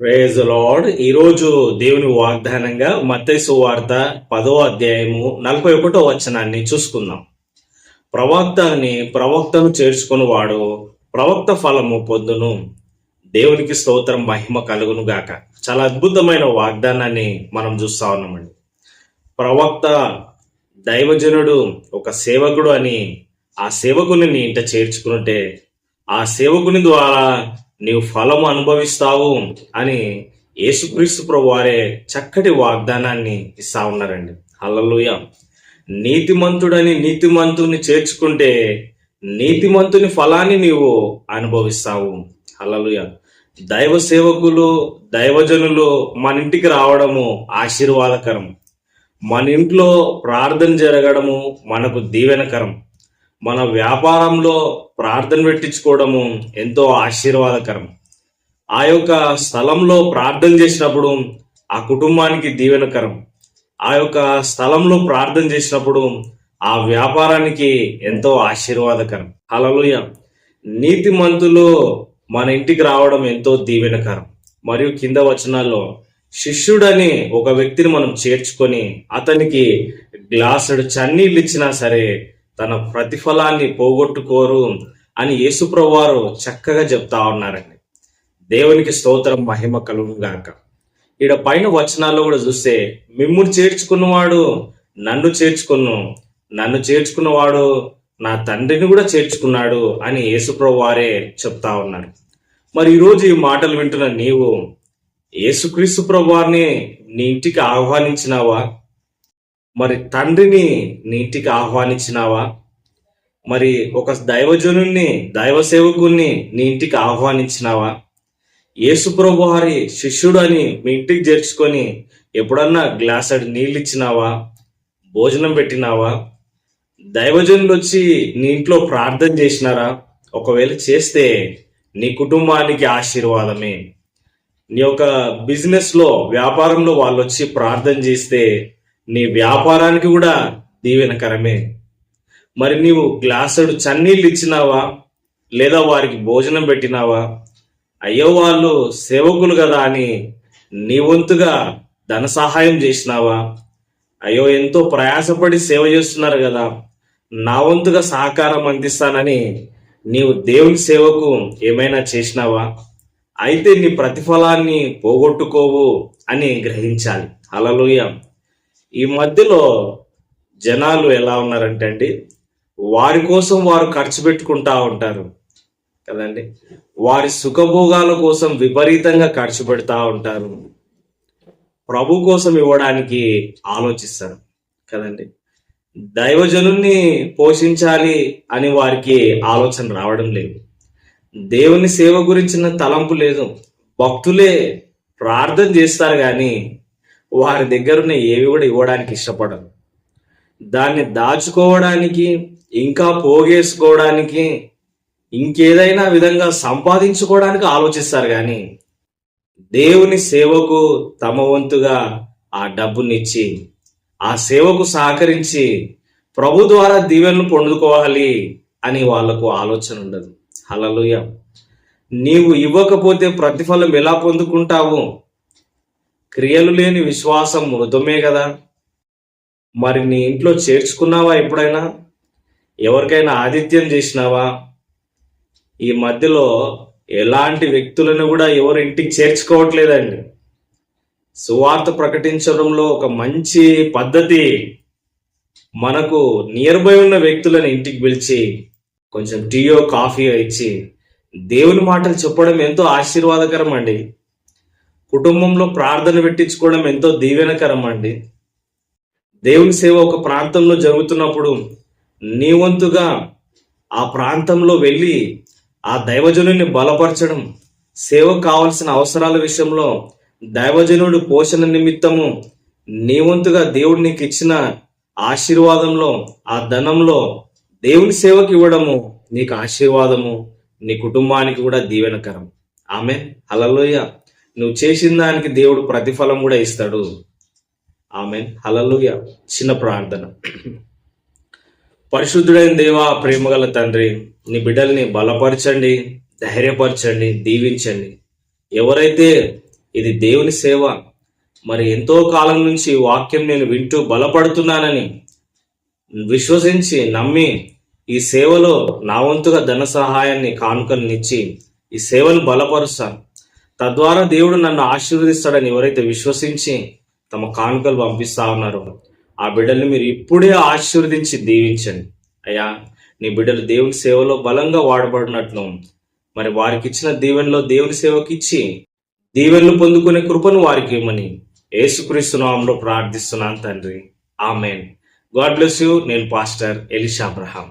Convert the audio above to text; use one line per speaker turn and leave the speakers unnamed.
Praise lord ఈరోజు దేవుని వాగ్దానంగా మత్తయి వార్త పదో అధ్యాయము నలభై ఒకటో వచనాన్ని చూసుకుందాం. ప్రవక్తని ప్రవక్తను చేర్చుకుని వాడు ప్రవక్త ఫలము పొందును. దేవునికి స్తోత్రం మహిమ కలుగును గాక. చాలా అద్భుతమైన వాగ్దానాన్ని మనం చూస్తా ఉన్నామండి. ప్రవక్త దైవజనుడు ఒక సేవకుడు అని ఆ సేవకుని ఇంట చేర్చుకుంటే ఆ సేవకుని ద్వారా నీవు ఫలము అనుభవిస్తావు అని యేసుక్రీస్తు ప్రభు వారే చక్కటి వాగ్దానాన్ని ఇస్తా ఉన్నారండి. హల్లెలూయా. నీతిమంతుడని నీతిమంతుని చేర్చుకుంటే నీతిమంతుని ఫలాన్ని నీవు అనుభవిస్తావు. హల్లెలూయా. దైవ సేవకులు దైవజనులు మన ఇంటికి రావడము ఆశీర్వాదకరం. మన ఇంట్లో ప్రార్థన జరగడము మనకు దీవెనకరం. మన వ్యాపారంలో ప్రార్థన పెట్టించుకోవడము ఎంతో ఆశీర్వాదకరం. ఆ యొక్క స్థలంలో ప్రార్థన చేసినప్పుడు ఆ కుటుంబానికి దీవెనకరం. ఆ యొక్క స్థలంలో ప్రార్థన చేసినప్పుడు ఆ వ్యాపారానికి ఎంతో ఆశీర్వాదకరం. అలములయ నీతి మంతులు మన ఇంటికి రావడం ఎంతో దీవెనకరం. మరియు కింద వచనాల్లో శిష్యుడని ఒక వ్యక్తిని మనం చేర్చుకొని అతనికి గ్లాసుడు చన్నీళ్ళు ఇచ్చినా సరే తన ప్రతిఫలాన్ని పోగొట్టుకోరు అని యేసుప్రభు వారు చక్కగా చెప్తా ఉన్నారండి. దేవునికి స్తోత్రం మహిమ కలుగు గాక. ఈడ పైన వచనాల్లో కూడా చూస్తే మిమ్ముడు చేర్చుకున్నవాడు నన్ను చేర్చుకును నన్ను చేర్చుకున్నవాడు నా తండ్రిని కూడా చేర్చుకున్నాడు అని యేసుప్రభు వారే చెప్తా ఉన్నారు. మరి ఈరోజు ఈ మాటలు వింటున్న నీవు యేసుక్రీస్తు ప్రభు వారిని నీ ఇంటికి ఆహ్వానించినావా? మరి తండ్రిని నీ ఇంటికి ఆహ్వానించినావా? మరి ఒక దైవజనుణ్ణి దైవ సేవకుణ్ణి నీ ఇంటికి ఆహ్వానించినావా? యేసుప్రభు వారి శిష్యుడు అని మీ ఇంటికి చేర్చుకొని ఎప్పుడన్నా గ్లాస్ అడి నీళ్ళు ఇచ్చినావా భోజనం పెట్టినావా? దైవజనులు వచ్చి నీ ఇంట్లో ప్రార్థన చేసినారా? ఒకవేళ చేస్తే నీ కుటుంబానికి ఆశీర్వాదమే. నీ యొక్క బిజినెస్లో వ్యాపారంలో వాళ్ళు వచ్చి ప్రార్థన చేస్తే నీ వ్యాపారానికి కూడా దీవెనకరమే. మరి నీవు గ్లాసుడు చన్నీళ్ళు ఇచ్చినావా? లేదా వారికి భోజనం పెట్టినావా? అయ్యో వాళ్ళు సేవకులు కదా అని నీ వంతుగా ధన సహాయం చేసినావా? అయ్యో ఎంతో ప్రయాసపడి సేవ చేస్తున్నారు కదా. నా వంతుగా సహకారం అందిస్తానని నీవు దేవుని సేవకు ఏమైనా చేసినావా? అయితే నీ ప్రతిఫలాన్ని పోగొట్టుకోవు అని గ్రహించాలి. అలలోయ ఈ మధ్యలో జనాలు ఎలా ఉన్నారంటే అండి వారి కోసం వారు ఖర్చు పెట్టుకుంటా ఉంటారు కదండి. వారి సుఖభోగాల కోసం విపరీతంగా ఖర్చు పెడతా ఉంటారు. ప్రభు కోసం ఇవ్వడానికి ఆలోచిస్తారు కదండి. దైవజనుల్ని పోషించాలి అని వారికి ఆలోచన రావడం లేదు. దేవుని సేవ గురించిన తలంపు లేదు. భక్తులే ప్రార్థన చేస్తారు కానీ వారి దగ్గర ఉన్న ఏవి కూడా ఇవ్వడానికి ఇష్టపడరు. దాన్ని దాచుకోవడానికి ఇంకా పోగేసుకోవడానికి ఇంకేదైనా విధంగా సంపాదించుకోవడానికి ఆలోచిస్తారు కానీ దేవుని సేవకు తమ వంతుగా ఆ డబ్బునిచ్చి ఆ సేవకు సహకరించి ప్రభు ద్వారా దీవెనలు పొందుకోవాలి అని వాళ్ళకు ఆలోచన ఉండదు. హలలుయ నీవు ఇవ్వకపోతే ప్రతిఫలం ఎలా పొందుకుంటావు? క్రియలు లేని విశ్వాసం మృదమే కదా. మరి నీ ఇంట్లో చేర్చుకున్నావా ఎప్పుడైనా? ఎవరికైనా ఆతిథ్యం చేసినావా? ఈ మధ్యలో ఎలాంటి వ్యక్తులను కూడా ఎవరు ఇంటికి చేర్చుకోవట్లేదండి. సువార్త ప్రకటించడంలో ఒక మంచి పద్ధతి మనకు నియర్ బై ఉన్న వ్యక్తులను ఇంటికి పిలిచి కొంచెం టీయో కాఫీ ఇచ్చి దేవుని మాటలు చెప్పడం ఎంతో ఆశీర్వాదకరం అండి కుటుంబంలో ప్రార్థన పెట్టించుకోవడం ఎంతో దీవెనకరం అండి దేవుని సేవ ఒక ప్రాంతంలో జరుగుతున్నప్పుడు నీ వంతుగా ఆ ప్రాంతంలో వెళ్ళి ఆ దైవజనుని బలపరచడం సేవ కావాల్సిన అవసరాల విషయంలో దైవజనుడు పోషణ నిమిత్తము నీ వంతుగా దేవుడు నీకు ఇచ్చిన ఆశీర్వాదంలో ఆ ధనంలో దేవుని సేవకి ఇవ్వడము నీకు ఆశీర్వాదము నీ కుటుంబానికి కూడా దీవెనకరం. ఆమె హలలోయ నువ్వు చేసిన దానికి దేవుడు ప్రతిఫలం కూడా ఇస్తాడు. ఆమె హలలుయ చిన్న ప్రార్థన. పరిశుద్ధుడైన దేవా ప్రేమగల తండ్రి నీ బిడ్డల్ని బలపరచండి ధైర్యపరచండి దీవించండి. ఎవరైతే ఇది దేవుని సేవ మరి ఎంతో కాలం నుంచి వాక్యం నేను వింటూ బలపడుతున్నానని విశ్వసించి నమ్మి ఈ సేవలో నా వంతుగా ధన సహాయాన్ని కానుకలనిచ్చి ఈ సేవను బలపరుస్తాను. తద్వారా దేవుడు నన్ను ఆశీర్వదిస్తాడని ఎవరైతే విశ్వసించి తమ కానుకలు పంపిస్తా ఉన్నారో ఆ బిడ్డల్ని మీరు ఇప్పుడే ఆశీర్వదించి దీవించండి. అయ్యా నీ బిడ్డలు దేవుని సేవలో బలంగా వాడబడినట్లు మరి వారికి ఇచ్చిన దీవెనలో దేవుని సేవకి ఇచ్చి దీవెనలు పొందుకునే కృపను వారికి ఇవ్వమని ఏసుక్రీస్తునామంలో ప్రార్థిస్తున్నాను తండ్రి. ఆమెన్. God bless you. నేను pastor Elisha Abraham.